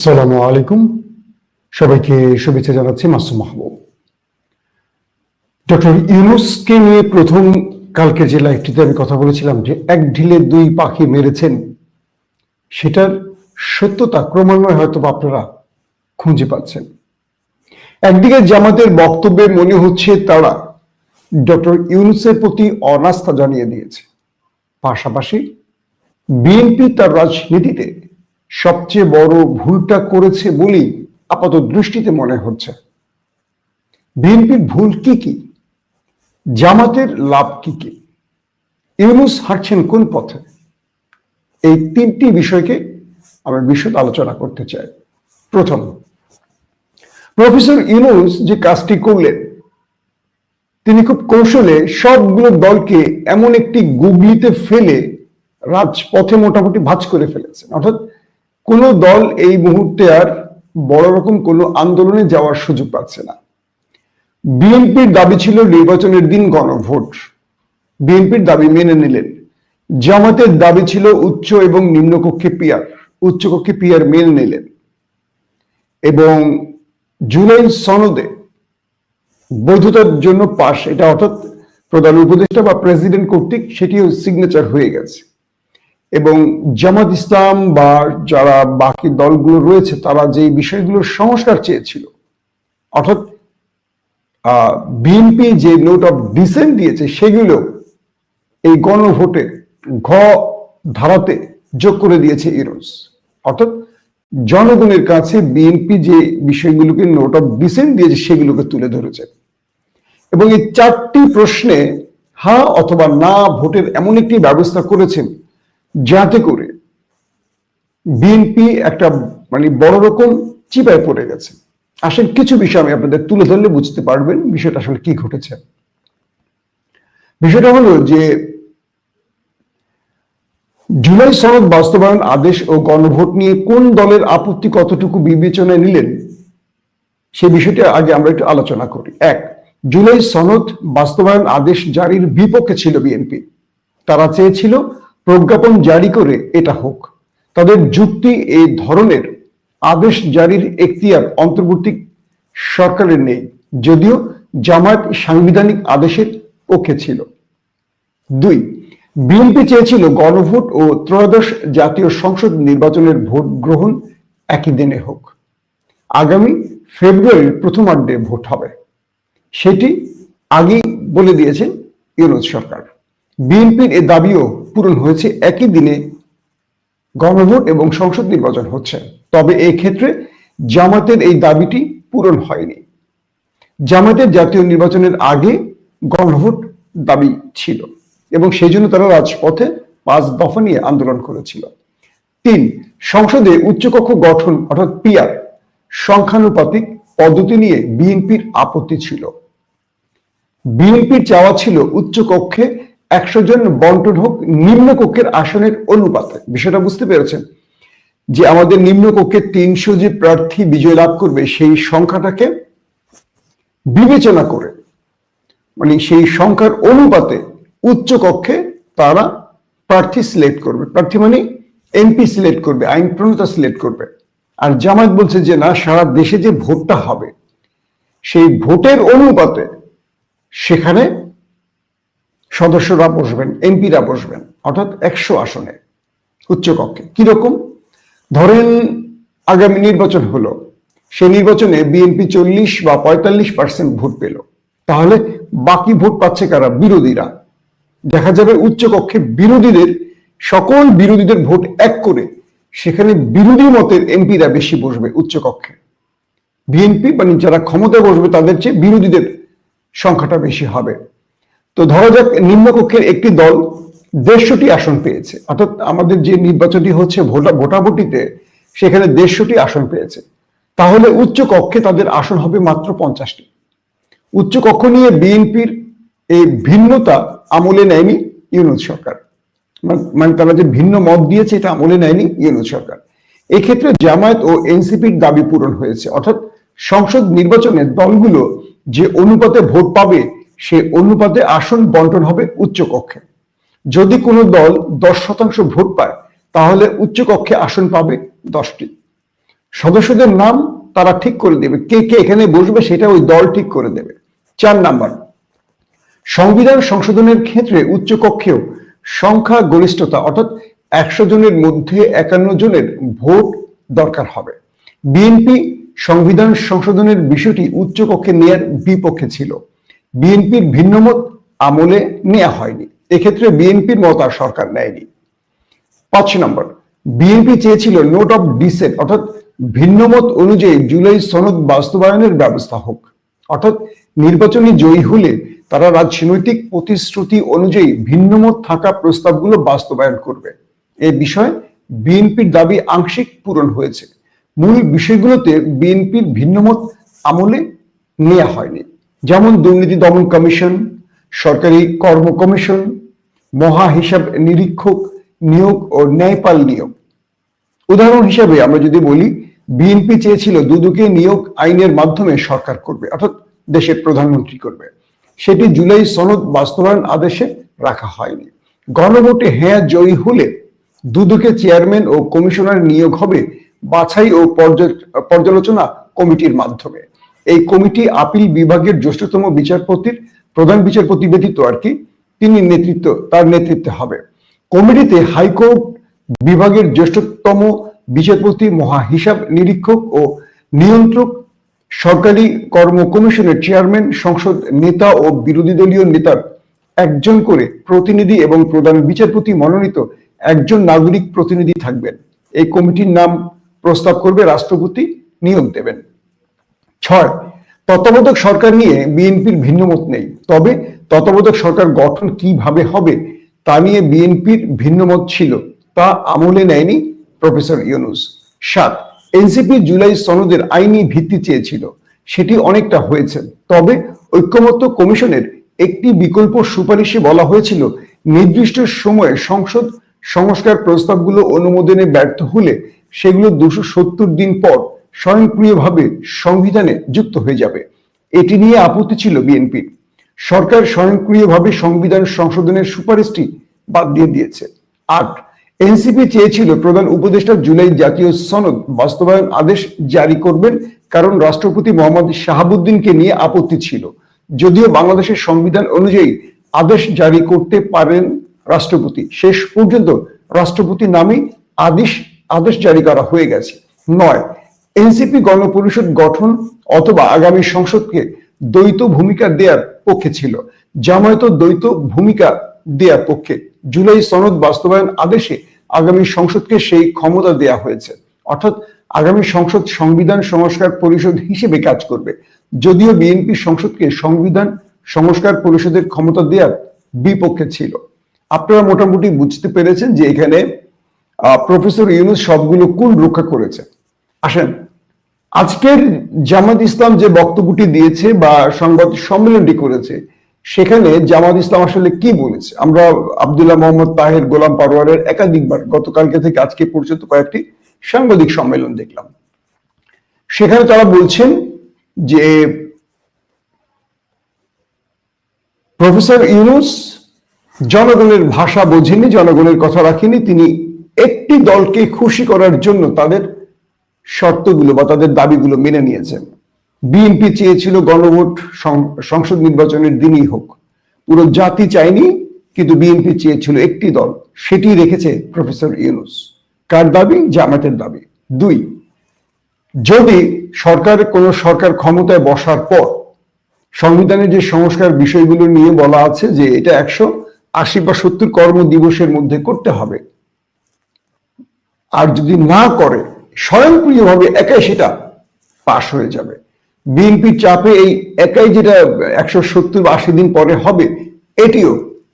আসসালামু আলাইকুম। সবাইকে শুভেচ্ছা জানাচ্ছি মাসুম মাহবুব। ডক্টর ইউনুসকে নিয়ে প্রথম কালকে যে লাইভটিতে আমি কথা বলেছিলাম যে এক ঢিলে দুই পাখি মেরেছেন, সেটার সত্যতা ক্রমান্বয়ে হয়তো আপনারা খুঁজে পাচ্ছেন। একদিকে জামাতের বক্তব্যে মনে হচ্ছে তারা ডক্টর ইউনুসের প্রতি অনাস্থা জানিয়ে দিয়েছে। পাশাপাশি বিএনপি তার রাজনীতিতে সবচেয়ে বড় ভুলটা করেছে বলেই আপাত দৃষ্টিতে মনে হচ্ছে। বিএনপির ভুল কি কি? জামাতের লাভ কি কি? ইউনুস হাঁটছেন কোন পথে? এই তিনটি বিষয়কে আমরা বিশদ আলোচনা করতে চাই। প্রথম, প্রফেসর ইউনুস যে কাজটি করলেন, তিনি খুব কৌশলে সবগুলো দলকে এমন একটি গুগলিতে ফেলে রাজপথে মোটামুটি ভাঁজ করে ফেলেছেন। অর্থাৎ কোনো দল এই মুহূর্তে আর বড় রকম কোনো আন্দোলনে যাওয়ার সুযোগ পাচ্ছে না। বিএনপির দাবি ছিল নির্বাচনের দিন গণভোট। বিএনপির দাবি মেনে নিলেন। জামাতের দাবি ছিল উচ্চ এবং নিম্নকক্ষে পিয়ার। উচ্চকক্ষে পিয়ার মেনে নিলেন। এবং জুলাই সনদে বৈধতার জন্য পাশ, এটা অর্থাৎ প্রধান উপদেষ্টা বা প্রেসিডেন্ট কর্তৃক সেটিও সিগনেচার হয়ে গেছে। এবং জামাত ইসলাম বা যারা বাকি দলগুলো রয়েছে, তারা যে বিষয়গুলোর সংস্কার চেয়েছিল, অর্থাৎ বিএনপি যে নোট অফ ডিসেন্ট দিয়েছে, সেগুলো এই গণভোটে ঘ ধারাতে যোগ করে দিয়েছে ইরোস অর্থাৎ, জনগণের কাছে বিএনপি যে বিষয়গুলোকে নোট অফ ডিসেন্ট দিয়েছে, সেগুলোকে তুলে ধরেছে। এবং এই চারটি প্রশ্নে হা অথবা না ভোটের এমন একটি ব্যবস্থা করেছেন যাতে করে বিএনপি একটা মানে বড় রকম চিপায় পড়ে গেছে। আসেন, কিছু বিষয় আমি আপনাদের তুলে ধরলে বুঝতে পারবেন বিষয়টা আসলে কি ঘটেছে। বিষয়টা হলো যে জুলাই সনদ বাস্তবায়ন আদেশ ও গণভোট নিয়ে কোন দলের আপত্তি কতটুকু বিবেচনায় নিলেন, সে বিষয়টি আগে আমরা একটু আলোচনা করি। এক, জুলাই সনদ বাস্তবায়ন আদেশ জারির বিপক্ষে ছিল বিএনপি তারা চেয়েছিল প্রজ্ঞাপন জারি করে এটা হোক। তাদের যুক্তি এই ধরনের আদেশ জারির এখতিয়ার অন্তর্বর্তী সরকারের নেই, যদিও জামায়াত সাংবিধানিক আদেশের পক্ষে ছিল। দুই, বিএনপি চেয়েছিল গণভোট ও ত্রয়োদশ জাতীয় সংসদ নির্বাচনের ভোট গ্রহণ একই দিনে হোক। আগামী ফেব্রুয়ারির প্রথমার্ধে ভোট হবে। সেটি আগেই বলে দিয়েছেন ইউনুস সরকার। বিএনপির এ দাবিও পূরণ হয়েছে একই দিনে। গণভোট এবং সংসদ নির্বাচন হচ্ছে। তবে এই ক্ষেত্রে জামাতের এই দাবিটি পূরণ হয়নি। জামাতের জাতীয় নির্বাচনের আগে গণভোট দাবি ছিল এবং সেই জন্য তারা রাজপথে পাঁচ দফা নিয়ে আন্দোলন করেছিল। তিন, সংসদে উচ্চকক্ষ গঠন অর্থাৎ পিয়ার সংখ্যানুপাতিক পদ্ধতি নিয়ে বিএনপির আপত্তি ছিল। বিএনপির চাওয়া ছিল উচ্চ কক্ষে একশো জন বন্টন হোক, নিম্ন কক্ষের আসনের অনুপাতে। বিষয়টা বুঝতে পেরেছেন? যে আমাদের নিম্ন কক্ষে তিনশো যে প্রার্থী বিজয় লাভ করবে, সেই সংখ্যাটাকে বিবেচনা করে মানে সেই সংখ্যার অনুপাতে উচ্চ কক্ষে তারা প্রার্থী সিলেক্ট করবে। প্রার্থী মানে এমপি সিলেক্ট করবে, আইন প্রণেতা সিলেক্ট করবে। আর জামায়াত বলছে যে, না, সারা দেশে যে ভোটটা হবে, সেই ভোটের অনুপাতে সেখানে সদস্যরা বসবেন, এমপিরা বসবেন, অর্থাৎ একশো আসনে উচ্চকক্ষে কীরকম? ধরেন আগামী নির্বাচন হলো সেই নির্বাচনে বিএনপি চল্লিশ বা পঁয়তাল্লিশ পার্সেন্ট ভোট পেল। তাহলে বাকি ভোট পাচ্ছে কারা? বিরোধীরা। দেখা যাবে উচ্চকক্ষে বিরোধীদের, সকল বিরোধীদের ভোট এক করে, সেখানে বিরোধী মতের এমপিরা বেশি বসবে উচ্চকক্ষে বিএনপি মানে যারা ক্ষমতায় বসবে, তাদের চেয়ে বিরোধীদের সংখ্যাটা বেশি হবে। তো ধরা যাক নিম্নকক্ষের একটি দল দেড়শোটি আসন পেয়েছে। অর্থাৎ আমাদের যে নির্বাচনটি হচ্ছে ভোটাভুটিতে, সেখানে দেড়শোটি আসন পেয়েছে। তাহলে উচ্চ কক্ষে তাদের আসন হবে মাত্র পঞ্চাশটি। উচ্চ কক্ষ নিয়ে বিএনপির এই ভিন্নতা আমলে নেয়নি ইউনুস সরকার। মানে তারা যে ভিন্ন মত দিয়েছে, এটা আমলে নেয়নি ইউনুস সরকার। এক্ষেত্রে জামায়াত ও এনসিপির দাবি পূরণ হয়েছে। অর্থাৎ সংসদ নির্বাচনে দলগুলো যে অনুপাতে ভোট পাবে সে অনুপাতে আসন বন্টন হবে উচ্চ কক্ষে যদি কোনো দল দশ শতাংশ ভোট পায়, তাহলে উচ্চ কক্ষে আসন পাবে দশটি। সদস্যদের নাম তারা ঠিক করে দেবে। কে কে এখানে বসবে সেটা ওই দল ঠিক করে দেবে। চার নাম্বার, সংবিধান সংশোধনের ক্ষেত্রে উচ্চকক্ষেও সংখ্যা গরিষ্ঠতা অর্থাৎ একশো জনের মধ্যে একান্ন জনের ভোট দরকার হবে। বিএনপি সংবিধান সংশোধনের বিষয়টি উচ্চকক্ষে নেয়ার বিপক্ষে ছিল। বিএনপির ভিন্নমত আমলে নেওয়া হয়নি। এক্ষেত্রে বিএনপির মত আর সরকার নেয়নি। পাঁচ নম্বর, বিএনপি চেয়েছিল নোট অফ ডিসেন্ট, অর্থাৎ ভিন্নমত অনুযায়ী জুলাই সনদ বাস্তবায়নের ব্যবস্থা হোক। অর্থাৎ নির্বাচনী জয়ী হলে তারা রাজনৈতিক প্রতিশ্রুতি অনুযায়ী ভিন্নমত থাকা প্রস্তাবগুলো বাস্তবায়ন করবে। এ বিষয়ে বিএনপির দাবি আংশিক পূরণ হয়েছে। মূল বিষয়গুলোতে বিএনপির ভিন্নমত আমলে নেওয়া হয়নি। যেমন দুর্নীতি দমন কমিশন, সরকারি কর্ম কমিশন, মহা হিসাব নিরীক্ষক নিয়োগ ও ন্যায়পাল নিয়োগ। উদাহরণ হিসাবে আমরা যদি বলি, বিএনপি চেয়েছিল দুদুকে নিয়োগ আইনের মাধ্যমে সরকার করবে, অর্থাৎ দেশের প্রধানমন্ত্রী করবে। সেটি জুলাই সনদ বাস্তবায়ন আদেশে রাখা হয়নি। গণভোটে হ্যাঁ জয়ী হলে দুদকে চেয়ারম্যান ও কমিশনার নিয়োগ হবে বাছাই ও পর্যা- পর্যালোচনা কমিটির মাধ্যমে। এই কমিটি আপিল বিভাগের জ্যেষ্ঠতম বিচারপতির প্রধান বিচারপতি ব্যতীত আর কি, তিনি নেতৃত্ব, তার নেতৃত্বে হবে। কমিটিতে হাইকোর্ট বিভাগের জ্যেষ্ঠতম বিচারপতি মহা হিসাব নিরীক্ষক ও নিয়ন্ত্রক, সরকারি কর্ম কমিশনের চেয়ারম্যান, সংসদ নেতা ও বিরোধী দলীয় নেতার একজন করে প্রতিনিধি এবং প্রধান বিচারপতি মনোনীত একজন নাগরিক প্রতিনিধি থাকবেন। এই কমিটির নাম প্রস্তাব করবে রাষ্ট্রপতি, নিয়োগ দেবেন। ছয় তত্ত্বাবধায়ক সরকার নিয়ে বিএনপির ভিন্নমত নেই। তবে তত্ত্বাবধায়ক সরকার গঠন কীভাবে হবে তা নিয়ে বিএনপির ভিন্নমত ছিল তা আমলে নেয়নি প্রফেসর ইউনুস। সাত, এনসিপি জুলাই সনদের আইনি ভিত্তি চেয়েছিল, সেটি অনেকটা হয়েছে। তবে ঐক্যমত্য কমিশনের একটি বিকল্প সুপারিশে বলা হয়েছিল, নির্দিষ্ট সময়ে সংসদ সংস্কার প্রস্তাবগুলো অনুমোদনে ব্যর্থ হলে সেগুলো দুশো সত্তর দিন পর স্বয়ংক্রিয়ভাবে সংবিধানে যুক্ত হয়ে যাবে। এটি নিয়ে আপত্তি ছিল বিএনপির সরকার স্বয়ংক্রিয়ভাবে সংবিধান সংশোধনের সুপারিশটি বাদ দিয়ে দিয়েছে। আট, এনসিপি চেয়েছিল প্রধান উপদেষ্টা জুলাই জাতীয় সনদ বাস্তবায়ন আদেশ জারি করবেন কারণ রাষ্ট্রপতি মোহাম্মদ শাহাবুদ্দিনকে নিয়ে আপত্তি ছিল। যদিও বাংলাদেশের সংবিধান অনুযায়ী আদেশ জারি করতে পারেন রাষ্ট্রপতি। শেষ পর্যন্ত রাষ্ট্রপতি নামে আদেশ আদেশ জারি করা হয়ে গেছে। নয় এনসিপি গণপরিষদ গঠন অথবা আগামী সংসদকে দ্বৈত ভূমিকা দেওয়ার পক্ষে ছিল। জামায়াত দ্বৈত ভূমিকা দেওয়ার পক্ষে জুলাই সনদ বাস্তবায়ন আদেশে আগামী সংসদকে সেই ক্ষমতা দেয়া হয়েছে। অর্থাৎ আগামী সংসদ সংবিধান সংস্কার পরিষদ হিসেবে কাজ করবে। যদিও বিএনপি সংসদকে সংবিধান সংস্কার পরিষদের ক্ষমতা দেওয়ার বিপক্ষে ছিল। আপনারা মোটামুটি বুঝতে পেরেছেন যে এখানে প্রফেসর ইউনুস সবগুলো কোন রক্ষা করেছে। আসেন। আজকের জামাত ইসলাম যে বক্তব্যটি দিয়েছে বা সংবাদ সম্মেলনটি করেছে, সেখানে জামাত ইসলাম আসলে কি বলেছে? আমরা আব্দুল্লাহ মোহাম্মদ তাহের গোলাম পারোয়ারের একাধিকবার গতকালকে থেকে আজকে পর্যন্ত কয়েকটি সাংবাদিক সম্মেলন দেখলাম। সেখানে তারা বলছেন যে প্রফেসর ইউনুস জনগণের ভাষা বোঝেনি, জনগণের কথা রাখেনি, তিনি একটি দলকে খুশি করার জন্য তাদের শর্তগুলো বা তাদের দাবিগুলো মেনে নিয়েছেন বিএনপি চেয়েছিল গণভোট সংসদ নির্বাচনের দিনই হোক। পুরো জাতি চায়নি, কিন্তু বিএনপি চেয়েছিল একটি দল, সেটি রেখেছে প্রফেসর ইউনুস। কার দাবি? জামাতের দাবি। দুই, যদি সরকার কোন সরকার ক্ষমতায় বসার পর সংবিধানের যে সংস্কার বিষয়গুলো নিয়ে বলা আছে যে এটা একশো আশি বা সত্তর কর্ম দিবসের মধ্যে করতে হবে, আর যদি না করে স্বয়ংক্রিয়ভাবে একাই সেটা পাশ হয়ে যাবে। বিএনপির চাপে এই একাই যেটা একশো সত্তর আশি দিন পরে হবে, এটিও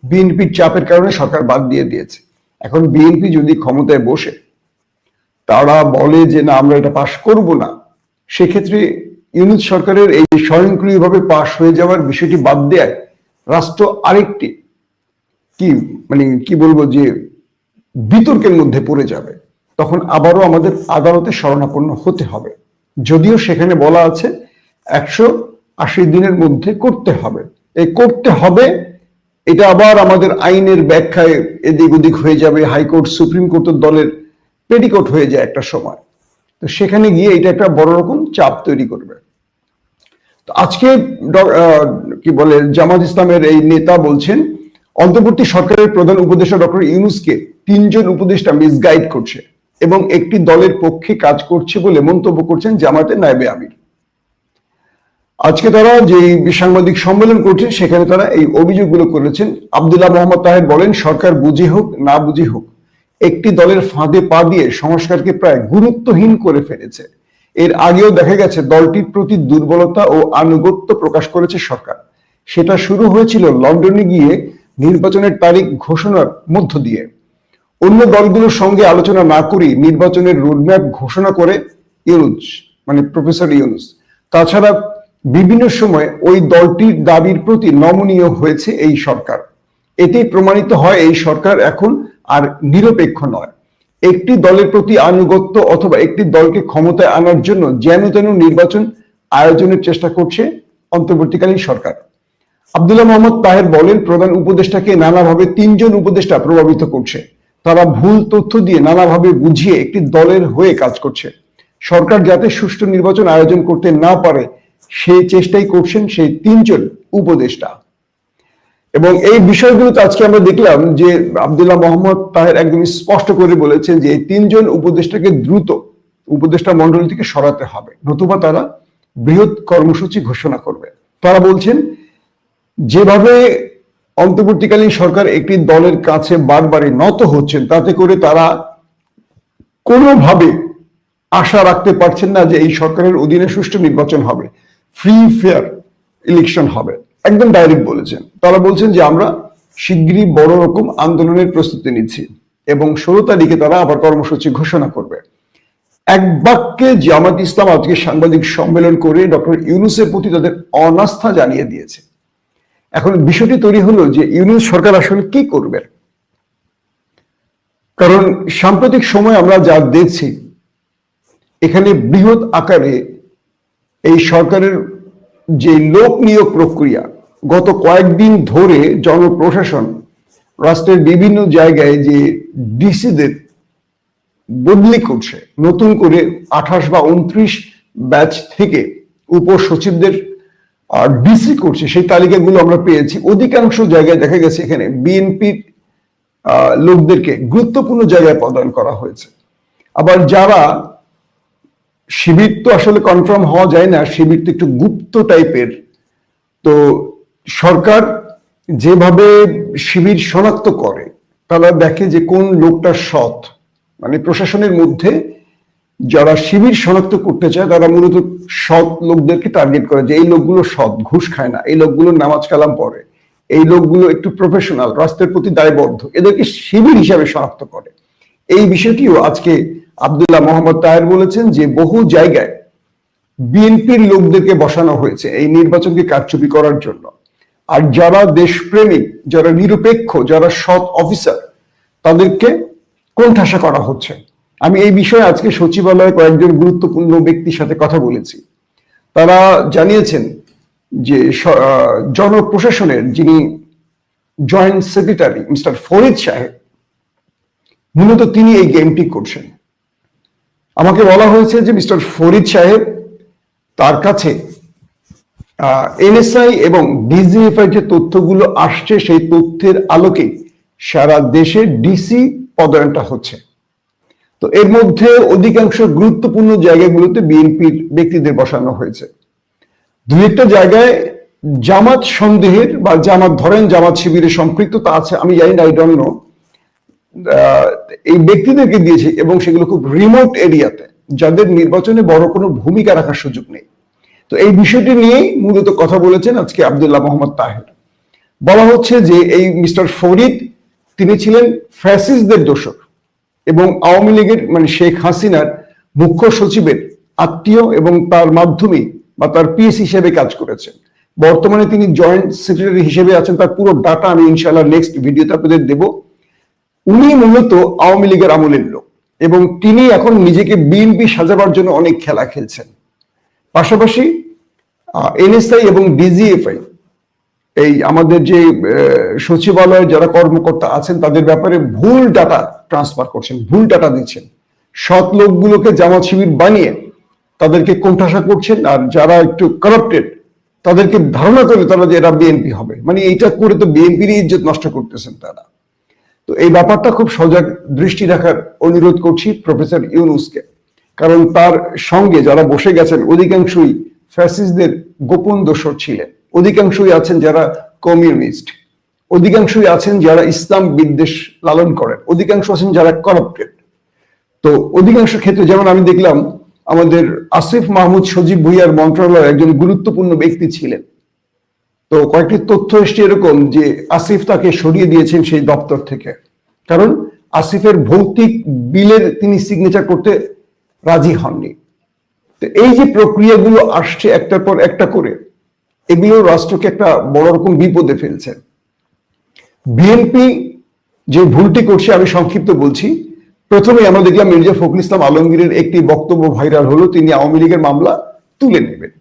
বিএনপির চাপের কারণে সরকার বাদ দিয়ে দিয়েছে। এখন বিএনপি যদি ক্ষমতায় বসে, তারা বলে যে না, আমরা এটা পাশ করব না, সেক্ষেত্রে ইউনিট সরকারের এই স্বয়ংক্রিয়ভাবে পাশ হয়ে যাওয়ার বিষয়টি বাদ দেয় রাষ্ট্র আরেকটি কি মানে কি বলব যে বিতর্কের মধ্যে পড়ে যাবে। তখন আবারও আমাদের আদালতে শরণাপন্ন হতে হবে। যদিও সেখানে বলা আছে, একশো আশি দিনের মধ্যে করতে হবে। এই করতে হবে, এটা আবার আমাদের আইনের ব্যাখ্যায় এদিক ওদিক হয়ে যাবে, হাইকোর্ট, সুপ্রিম কোর্টের দলের পেটিকোট হয়ে যায় একটা সময়। তো সেখানে গিয়ে এটা একটা বড় রকম চাপ তৈরি করবে। তো আজকে কি বলে, জামাত ইসলামের এই নেতা বলছেন, অন্তর্বর্তী সরকারের প্রধান উপদেষ্টা ডক্টর ইউনুসকে তিনজন উপদেষ্টা মিসগাইড করছে। এবং একটি দলের পক্ষে কাজ করছে বলে মন্তব্য করছেন জামাতের নায়েবে আমির। আজকে তারা যে সাংবাদিক সম্মেলন করছেন, সেখানে তারা এই অভিযোগগুলো করেছেন। আব্দুল্লাহ মোহাম্মদ তাহের বলেন, সরকার বুঝে হোক, না বুঝে হোক, একটি দলের ফাঁদে পা দিয়ে সংস্কারকে প্রায় গুরুত্বহীন করে ফেলেছে। এর আগেও দেখা গেছে, দলটির প্রতি দুর্বলতা ও আনুগত্য প্রকাশ করেছে সরকার। সেটা শুরু হয়েছিল লন্ডনে গিয়ে নির্বাচনের তারিখ ঘোষণার মধ্য দিয়ে। অন্য দলগুলোর সঙ্গে আলোচনা না করে নির্বাচনের রোডম্যাপ ঘোষণা করে ইউনুস মানে প্রফেসর ইউনুস। তাছাড়া বিভিন্ন সময় ওই দলটির দাবির প্রতি নমনীয় হয়েছে এই সরকার। এতেই প্রমাণিত হয় এই সরকার এখন আর নিরপেক্ষ নয়। একটি দলের প্রতি আনুগত্য অথবা একটি দলকে ক্ষমতায় আনার জন্য যেন তেন নির্বাচন আয়োজনের চেষ্টা করছে অন্তর্বর্তীকালীন সরকার। আব্দুল্লাহ মোহাম্মদ তাহের বলেন, প্রধান উপদেষ্টাকে নানাভাবে তিনজন উপদেষ্টা প্রভাবিত করছে। তারা ভুল তথ্য দিয়ে নানাভাবে বুঝিয়ে একটি দলের হয়ে কাজ করছে। সরকার যাতে সুষ্ঠু নির্বাচন আয়োজন করতে না পারে সেই চেষ্টাই করছেন সেই তিনজন উপদেষ্টা। এবং এই বিষয়গুলোতে আজকে আমরা দেখলাম যে আবদুল্লাহ মোহাম্মদ তাহের একদম স্পষ্ট করে বলেছেন যে এই তিনজন উপদেষ্টাকে দ্রুত উপদেষ্টা মন্ডলী থেকে সরাতে হবে। নতুবা তারা বৃহৎ কর্মসূচি ঘোষণা করবে। তারা বলছেন, যেভাবে অন্তর্বর্তীকালীন সরকার একটি দলের কাছে বারবারই নত হচ্ছেন, তাতে করে তারা কোনোভাবে আশা রাখতে পারছেন না যে এই সরকারের অধীনে সুষ্ঠু নির্বাচন হবে, ফ্রি, ফেয়ার ইলেকশন হবে। একদম ডাইরেক্ট বলেছেন। তারা বলছেন যে আমরা শিগগিরই বড় রকম আন্দোলনের প্রস্তুতি নিচ্ছি এবং ষোলো তারিখে তারা আবার কর্মসূচি ঘোষণা করবে। এক বাক্যে জামাত ইসলাম আজকে সাংবাদিক সম্মেলন করে ডক্টর ইউনুসের প্রতি তাদের অনাস্থা জানিয়ে দিয়েছে। এখন বিষয়টি তৈরি হলো যে ইউনিয়ন সরকার আসলে কি করবে? কারণ সাম্প্রতিক সময় আমরা যা দেখছি, এখানে বৃহৎ আকারে এই সরকারের যে লোক নিয়োগ প্রক্রিয়া, গত কয়েকদিন ধরে জনপ্রশাসন, রাষ্ট্রের বিভিন্ন জায়গায় যে ডিসিদের বদলি করছে, নতুন করে আঠাশ বা উনত্রিশ ব্যাচ থেকে উপসচিবদের ডিসি করছে, সেই তালিকাগুলো আমরা পেয়েছি। অধিকাংশ জায়গায় দেখা গেছে এখানে বিএনপির লোকদেরকে গুরুত্বপূর্ণ জায়গায় প্রদান করা হয়েছে। আবার যারা শিবির তো আসলে কনফার্ম হওয়া যায় না, শিবির তো একটু গুপ্ত টাইপের তো সরকার যেভাবে শিবির শনাক্ত করে, তারা দেখে যে কোন লোকটা সৎ মানে প্রশাসনের মধ্যে যারা শিবির শনাক্ত করতে চায়, তারা মূলত সৎ লোকদেরকে টার্গেট করে যে, এই লোকগুলো সৎ, ঘুষ খায় না। এই লোকগুলো নামাজ কালাম পড়ে। এই লোকগুলো একটু প্রফেশনাল রাষ্ট্রের প্রতি দায়বদ্ধ। এদেরকে শিবির হিসাবে শনাক্ত করে। এই বিষয়টিও আজকে আবদুল্লাহ মোহাম্মদ তাহের বলেছেন যে, বহু জায়গায় বিএনপির লোকদেরকে বসানো হয়েছে এই নির্বাচনকে কারচুপি করার জন্য। আর যারা দেশপ্রেমিক, যারা নিরপেক্ষ, যারা সৎ অফিসার তাদেরকে কোণঠাসা করা হচ্ছে। আমি এই বিষয়ে আজকে সচিবালয়ে কয়েকজন গুরুত্বপূর্ণ ব্যক্তির সাথে কথা বলেছি। তারা জানিয়েছেন যে জনপ্রশাসনের যিনি জয়েন্ট সেক্রেটারি মিস্টার ফরিদ সাহেব, মূলত তিনি এই গেমটি করছেন। আমাকে বলা হয়েছে যে মিস্টার ফরিদ সাহেব তার কাছে এনএসআই এবং ডিজিএফআই যে তথ্যগুলো আসছে সেই তথ্যের আলোকে সারা দেশে ডিসি পদায়নটা হচ্ছে। তো এর মধ্যে অধিকাংশ গুরুত্বপূর্ণ জায়গাগুলোতে বিএনপির ব্যক্তিদের বসানো হয়েছে। দু একটা জায়গায় জামাত সন্দেহের বা জামাত ধরেন জামাত শিবিরে সম্পৃক্ততা আছে, আমি জানি না আই ডোন্ট এই ব্যক্তিদেরকে দিয়েছে এবং সেগুলো খুব রিমোট এরিয়াতে, যাদের নির্বাচনে বড় কোনো ভূমিকা রাখার সুযোগ নেই। তো এই বিষয়টি নিয়েই মূলত কথা বলেছেন আজকে আবদুল্লাহ মোহাম্মদ তাহের। বলা হচ্ছে যে এই মিস্টার ফরিদ, তিনি ছিলেন ফ্যাসিসদের দোষক। এবং আওয়ামী লীগের মানে শেখ হাসিনার মুখ্য সচিবের আত্মীয় এবং তার মাধ্যমে বা তার পিএস হিসেবে কাজ করেছেন। বর্তমানে তিনি জয়েন্ট সেক্রেটারি হিসেবে আছেন, তার পুরো ডাটা আমি ইনশাল্লাহ নেক্সট ভিডিওতে আপনাদের দেবো। উনি মূলত আওয়ামী লীগের আমলের লোক এবং তিনি এখন নিজেকে বিএনপি সাজাবার জন্য অনেক খেলা খেলছেন। পাশাপাশি এনএসআই এবং ডিজিএফআই এই আমাদের যে সচিবালয়ে যারা কর্মকর্তা আছেন, তাদের ব্যাপারে ভুল ডাটা ট্রান্সফার করছেন, ভুল ডাটা দিচ্ছেন। সৎ লোকগুলোকে জামাত শিবির বানিয়ে তাদেরকে কোণঠাসা করছেন, আর যারা একটু কারাপ্টেড তাদেরকে ধারণা করে তারা যে এরা বিএনপি হবে। মানে এইটা করে তো বিএনপির ইজ্জত নষ্ট করতেছেন তারা। তো এই ব্যাপারটা খুব সজাগ দৃষ্টি রাখার অনুরোধ করছি প্রফেসর ইউনুসকে। কারণ তার সঙ্গে যারা বসে গেছেন, অধিকাংশই ফ্যাসিসদের গোপন দোষর ছিলেন। অধিকাংশই আছেন যারা কমিউনিস্ট, অধিকাংশই আছেন যারা ইসলাম বিদ্বেষ লালন করেন, অধিকাংশ আছেন যারা করাপ্টেড। তো অধিকাংশ ক্ষেত্রে যেমন আমি দেখলাম, আমাদের আসিফ মাহমুদ সজীব ভুইয়ার মন্ত্রণালয়ের একজন গুরুত্বপূর্ণ ব্যক্তি ছিলেন। তো কয়েকটি তথ্য এসছে এরকম যে আসিফ তাকে সরিয়ে দিয়েছেন সেই দপ্তর থেকে। কারণ আসিফের ভৌতিক বিলের তিনি সিগনেচার করতে রাজি হননি। তো এই যে প্রক্রিয়াগুলো আসছে একটার পর একটা করে এগুলো রাষ্ট্রকে একটা বড় রকম বিপদে ফেলছে। বিএনপি যে ভুলটি করছে, আমি সংক্ষিপ্ত বলছি। প্রথমে আমরা দেখলাম মির্জা ফখরুল ইসলাম আলমগীরের একটি বক্তব্য ভাইরাল হলো, তিনি আওয়ামী লীগের মামলা তুলে নেবেন।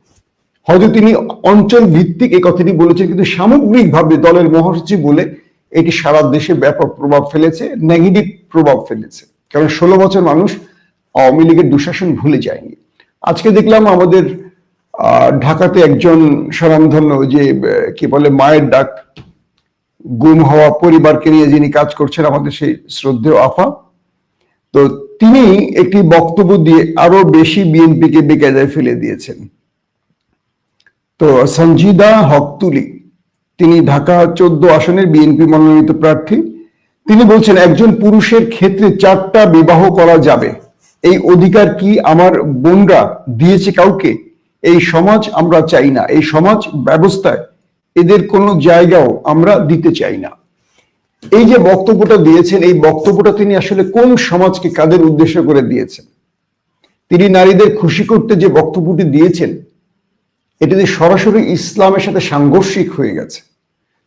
হয়তো তিনি অঞ্চল ভিত্তিক এই কথাটি বলেছেন, কিন্তু সামগ্রিকভাবে দলের মহাসচিব বলে এটি সারা দেশে ব্যাপক প্রভাব ফেলেছে, নেগেটিভ প্রভাব ফেলেছে। কারণ ষোলো বছর মানুষ আওয়ামী লীগের দুঃশাসন ভুলে যায়নি। আজকে দেখলাম আমাদের ঢাকাতে একজন স্বনামধন্য যে কি বলে, মায়ের ডাক, গুম হওয়া পরিবারকে নিয়ে যিনি কাজ করছেন আমাদের সেই শ্রদ্ধেয় আফা। তো তিনি একটি বক্তব্য দিয়ে আরও বেশি বিএনপিকে বেকায়দায় ফেলে দিয়েছেন। তো সঞ্জিদা হকতুলি, তিনি ঢাকা চোদ্দ আসনের বিএনপি মনোনীত প্রার্থী। তিনি বলছেন, একজন পুরুষের ক্ষেত্রে চারটা বিবাহ করা যাবে। এই অধিকার কি আমার বোনরা দিয়েছে কাউকে? এই সমাজ আমরা চাই না, এই সমাজ ব্যবস্থায় এদের কোনো জায়গাও আমরা দিতে চাই না। এই যে বক্তব্যটা দিয়েছেন, এই বক্তব্যটা তিনি আসলে কোন সমাজকে কাদের উদ্দেশ্য করে দিয়েছেন? তিনি নারীদের খুশি করতে যে বক্তব্যটি দিয়েছেন এটিতে সরাসরি ইসলামের সাথে সাংঘর্ষিক হয়ে গেছে।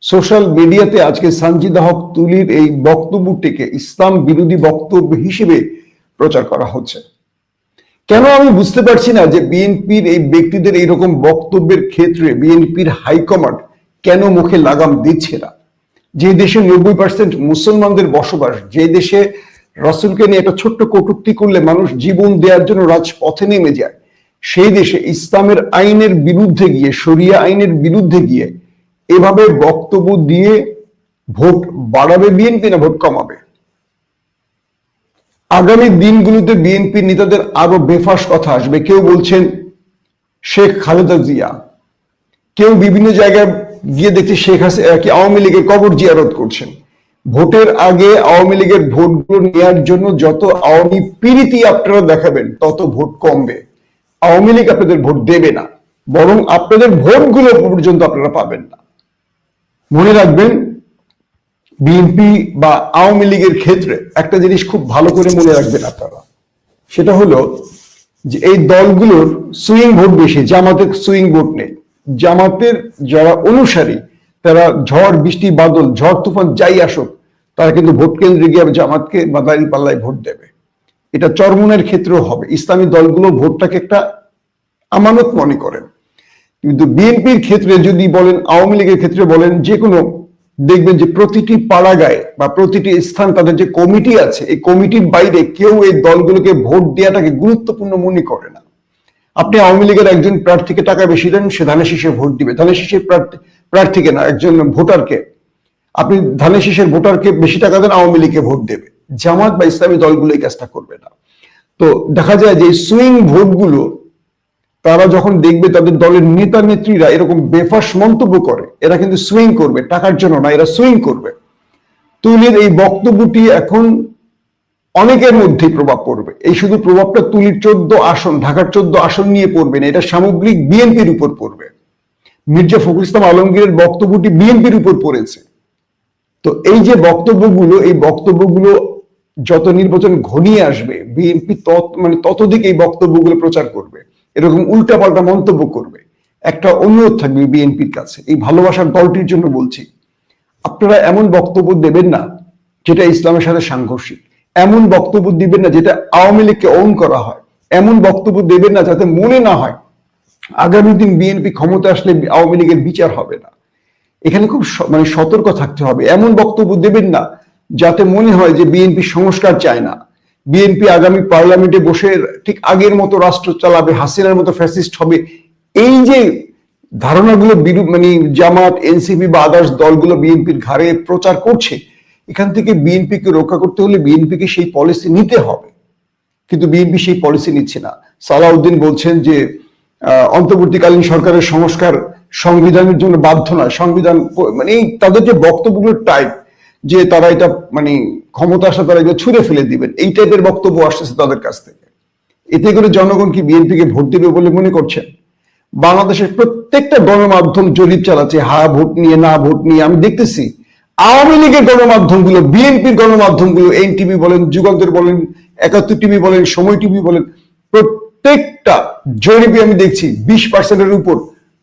সোশ্যাল মিডিয়াতে আজকে সানজিদা হক তুলির এই বক্তব্যটিকে ইসলাম বিরোধী বক্তব্য হিসেবে প্রচার করা হচ্ছে। কেন আমি বুঝতে পারছি না যে বিএনপির এই ব্যক্তিদের এইরকম বক্তব্যের ক্ষেত্রে বিএনপির হাইকমান্ড কেন মুখে লাগাম দিচ্ছে না? যে দেশে নব্বই পার্সেন্ট মুসলমানদের বসবাস, যে দেশে রসুলকে নিয়ে একটা ছোট্ট কটূক্তি করলে মানুষ জীবন দেওয়ার জন্য রাজপথে নেমে যায়, সেই দেশে ইসলামের আইনের বিরুদ্ধে গিয়ে, শরিয়া আইনের বিরুদ্ধে গিয়ে এভাবে বক্তব্য দিয়ে ভোট বাড়াবে বিএনপি না ভোট কমাবে? আগামী দিনগুলোতে বিএনপি নেতাদের আরও বেফাস কথা আসবে। কেউ বলছেন শেখ খালেদা জিয়া। কেউ বিভিন্ন জায়গায় গিয়ে দেখছে শেখ হাসিনা কি আওয়ামী লীগের কবর জিয়ারত করছেন। ভোটের আগে আওয়ামী লীগের ভোটগুলো নেওয়ার জন্য যত আওয়ামী পীড়িতি আপনারা দেখাবেন, তত ভোট কমবে। আওয়ামী লীগ আপনাদের ভোট দেবে না, বরং আপনাদের ভোটগুলো পর্যন্ত আপনারা পাবেন না। মনে রাখবেন বিএনপি বা আওয়ামী লীগের ক্ষেত্রে একটা জিনিস খুব ভালো করে মনে রাখবেন আপনারা। সেটা হলো যে এই দলগুলোর সুইং ভোট বেশি, জামাতের সুইং ভোট নেই। জামাতের যারা অনুসারী, তারা ঝড়, বৃষ্টি, বাদল, ঝড়, তুফান যাই আসুক, তারা কিন্তু ভোট কেন্দ্রে গিয়ে জামাতকে বা পাল্লায় ভোট দেবে। এটা চরমনের ক্ষেত্রেও হবে। ইসলামী দলগুলো ভোটটাকে একটা আমানত মনে করেন। কিন্তু বিএনপির ক্ষেত্রে যদি বলেন, আওয়ামী লীগের ক্ষেত্রে বলেন, যে কোনো দেখবেন যে প্রতিটি পাড়াগায় বা প্রতিটি স্থান তাদের যে কমিটি আছে, এই কমিটির বাইরে কেউ এই দলগুলোকে ভোট দেওয়াটাকে গুরুত্বপূর্ণ মনে করে না। আপনি আওয়ামী লীগের একজন প্রার্থীকে টাকা বেশি দেন, সে ধানের শীষে ভোট দিবে। ধানের শীষের প্রার্থীকে না, একজন ভোটারকে। আপনি ধানের শীষের ভোটারকে বেশি টাকা দেন, আওয়ামী লীগকে ভোট দেবে। জামাত বা ইসলামী দলগুলো এই কাজটা করবে না। তো দেখা যায় যে সুইং ভোটগুলো তারা যখন দেখবে তাদের দলের নেতা নেত্রীরা এরকম বেফাস মন্তব্য করে, এরা কিন্তু সুইং করবে, টাকার জন্য না, এরা সুইং করবে। তুলির এই বক্তব্যটি এখন অনেকের মধ্যেই প্রভাব পড়বে। এই শুধু প্রভাবটা তুলির চোদ্দ আসন, ঢাকার চোদ্দ আসন নিয়ে পড়বে না, এটা সামগ্রিক বিএনপির উপর পড়বে। মির্জা ফখরুল ইসলাম আলমগীরের বক্তব্যটি বিএনপির উপর পড়েছে। তো এই যে বক্তব্যগুলো, এই বক্তব্যগুলো যত নির্বাচন ঘনিয়ে আসবে, বিএনপি তত মানে ততদিক এই বক্তব্যগুলো প্রচার করবে। এরকম উল্টাপাল্টা মন্তব্য করবে। একটা অনুরোধ থাকবে বিএনপির কাছে। এই ভালোবাসার দলটির জন্য বলছি, আপনারা এমন বক্তব্য দেবেন না যেটা ইসলামের সাথে সাংঘর্ষিক। এমন বক্তব্য দিবেন না যেটা আওয়ামী লীগকে অন করা হয়। এমন বক্তব্য দেবেন না যাতে মনে না হয় আগামী দিন বিএনপি ক্ষমতা আসলে আওয়ামী লীগের বিচার হবে না। এখানে খুব মানে সতর্ক থাকতে হবে। এমন বক্তব্য দেবেন না যাতে মনে হয় যে বিএনপি সংস্কার চায় না। বিএনপি আগামী পার্লামেন্টে বসে ঠিক আগের মতো রাষ্ট্র চালাবে, হাসিনার মতো ফ্যাসিস্ট হবে। এই যে ধারণাগুলো বিরু- মানে জামাত, এনসিপি বা আদার্স দলগুলো বিএনপির ঘাড়ে প্রচার করছে, এখান থেকে বিএনপিকে রক্ষা করতে হলে বিএনপিকে সেই পলিসি নিতে হবে। কিন্তু বিএনপি সেই পলিসি নিচ্ছে না। সালাউদ্দিন বলছেন যে অন্তর্বর্তীকালীন সরকারের সংস্কার সংবিধানের জন্য বাধ্য নয়। সংবিধান মানে তাদের যে বক্তব্যগুলো টাইপ যে তারা এটা মানে ক্ষমতা আসলে তারা এগুলো ছুঁড়ে ফেলে দিবেন। এই টাইপের বক্তব্য আসতেছে তাদের কাছ থেকে। এতে করে জনগণ কি বিএনপিকে ভোট দেবে বলে মনে করছেন? বাংলাদেশের প্রত্যেকটা গণমাধ্যম জরিপ চালাচ্ছে হা ভোট নিয়ে, না, ভোট নিয়ে। আমি দেখতেছি, আওয়ামী লীগের গণমাধ্যমগুলো, বিএনপির গণমাধ্যমগুলো, এনটিভি বলেন, যুগান্তর বলেন, একাত্তর টিভি বলেন, সময় টিভি বলেন, প্রত্যেকটা জরিপে আমি দেখছি বিশ পার্সেন্টের উপর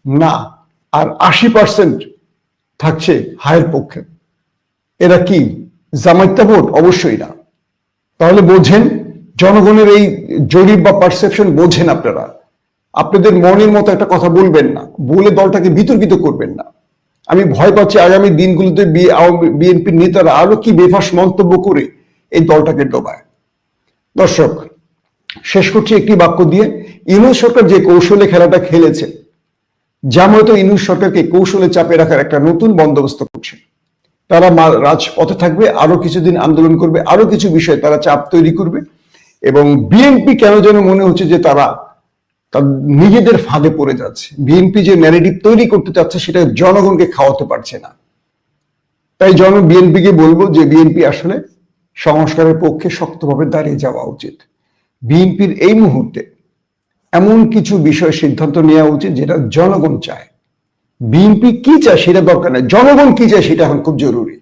না, আর আশি পার্সেন্ট থাকছে হায়ের পক্ষে। এরা কি? জামাইতা ভোট? অবশ্যই না। তাহলে বোঝেন, জনগণের এই জরিপ বা পারসেপশন বোঝেন আপনারা। আপনাদের মনের মতো একটা কথা বলবেন না। বলে দলটাকে বিতর্কিত করবেন না। আমি ভয় পাচ্ছি আগামী দিনগুলোতে বিএনপির নেতারা আরও কি বেফাস মন্তব্য করে এই দলটাকে ডোবায়। দর্শক, শেষ করছি একটি বাক্য দিয়ে। ইউনুস সরকার যে কৌশলে খেলাটা খেলেছে, জামায়াত ইউনুস সরকারকে কৌশলে চাপে রাখার একটা নতুন বন্দোবস্ত করছে। তারা রাজপথে থাকবে, আরও কিছুদিন আন্দোলন করবে, আরও কিছু বিষয়ে তারা চাপ তৈরি করবে এবং বিএনপি কেন যেন মনে হচ্ছে যে তারা তার নিজেদের ফাঁদে পড়ে যাচ্ছে। বিএনপি যে ন্যারেটিভ তৈরি করতে চাচ্ছে সেটা জনগণকে খাওয়াতে পারছে না। তাই জন বিএনপিকে বলব যে বিএনপি আসলে সংস্কারের পক্ষে শক্তভাবে দাঁড়িয়ে যাওয়া উচিত। বিএনপির এই মুহূর্তে এমন কিছু বিষয় সিদ্ধান্ত নেওয়া উচিত যেটা জনগণ চায়। বিএনপি কি চায় সেটা দরকার নেই। জনগণ কি চায় সেটা এখন খুব জরুরি।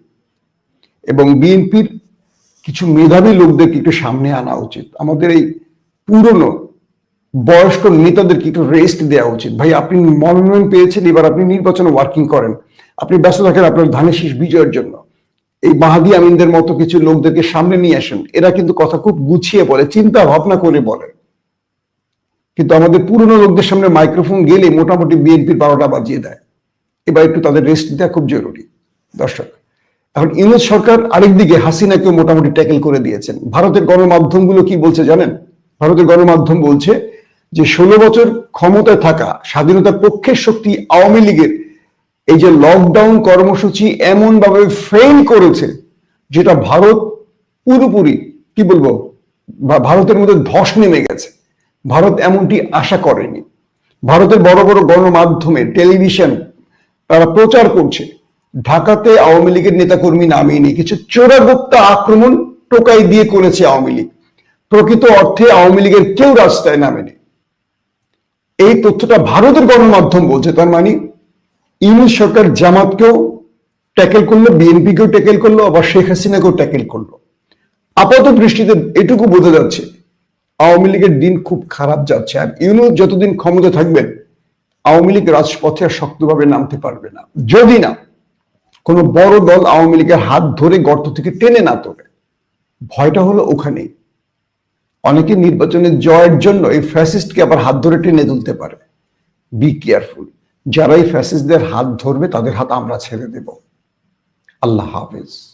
এবং বিএনপির কিছু মেধাবী লোকদেরকে একটু সামনে আনা উচিত। আমাদের এই পুরনো বয়স্ক নেতাদেরকে একটু রেস্ট দেওয়া উচিত। ভাই, আপনি মনোনয়ন পেয়েছেন, এবার আপনি নির্বাচনে ওয়ার্কিং করেন। আপনি ব্যস্ত থাকেন আপনার ধানের শীষ বিজয়ের জন্য। এই মাহাদি আমিনদের মতো কিছু লোকদেরকে সামনে নিয়ে আসেন। এরা কিন্তু কথা খুব গুছিয়ে বলে, চিন্তা ভাবনা করে বলে। কিন্তু আমাদের পুরনো লোকদের সামনে মাইক্রোফোন গেলে মোটামুটি বিএনপির বারোটা বাজিয়ে দেয়। এবার একটু তাদের রেস্ট দেওয়া খুব জরুরি। দর্শক, এখন ইউনুস সরকার আরেকদিকে হাসিনাকে মোটামুটি ট্যাকেল করে দিয়েছেন। ভারতের গণমাধ্যমগুলো কি বলছে জানেন? ভারতের গণমাধ্যম বলছে যে, ষোলো বছর ক্ষমতায় থাকা স্বাধীনতার পক্ষের শক্তি আওয়ামী লীগের এই যে লকডাউন কর্মসূচি এমন ভাবে ফেল করেছে, যেটা ভারত পুরোপুরি, কি বলব ভারতের মধ্যে ধস নেমে গেছে। ভারত এমনটি আশা করেনি। ভারতের বড় বড় গণমাধ্যমে টেলিভিশন তারা প্রচার করছে। ঢাকাতে আওয়ামী লীগের নেতাকর্মী নামিয়ে নিয়ে কিছু চোরাগুপ্তা আক্রমণ টোকাই দিয়ে করেছে আওয়ামী লীগ। প্রকৃত অর্থে আওয়ামী লীগের কেউ রাস্তায় নামেনি। এই তথ্যটা ভারতের গণমাধ্যম বলছে। তার মানে ইউনুস সরকার জামাতকেও ট্যাকেল করল, বিএনপিকেও ট্যাকেল করল, আবার শেখ হাসিনাকেও ট্যাকেল করল। আপাত দৃষ্টিতে এটুকু বোঝা যাচ্ছে, আওয়ামী লীগের দিন খুব খারাপ যাচ্ছে। আর ইউনুস যতদিন ক্ষমতা থাকবেন আওয়ামী লীগ রাজপথে আর শক্তভাবে নামতে পারবে না। যদি না, কোনো বড় দল আওয়ামী লীগের হাত ধরে গর্ত থেকে টেনে না তোলে। ভয়টা হলো ওখানেই। অনেকে নির্বাচনে জয়ের জন্য এই ফ্যাসিস্টকে আবার হাত ধরে টেনে তুলতে পারে। বি কেয়ারফুল যারা এই ফ্যাসিস্টদের হাত ধরবে, তাদের হাত আমরা ছেড়ে দেব। আল্লাহ হাফেজ।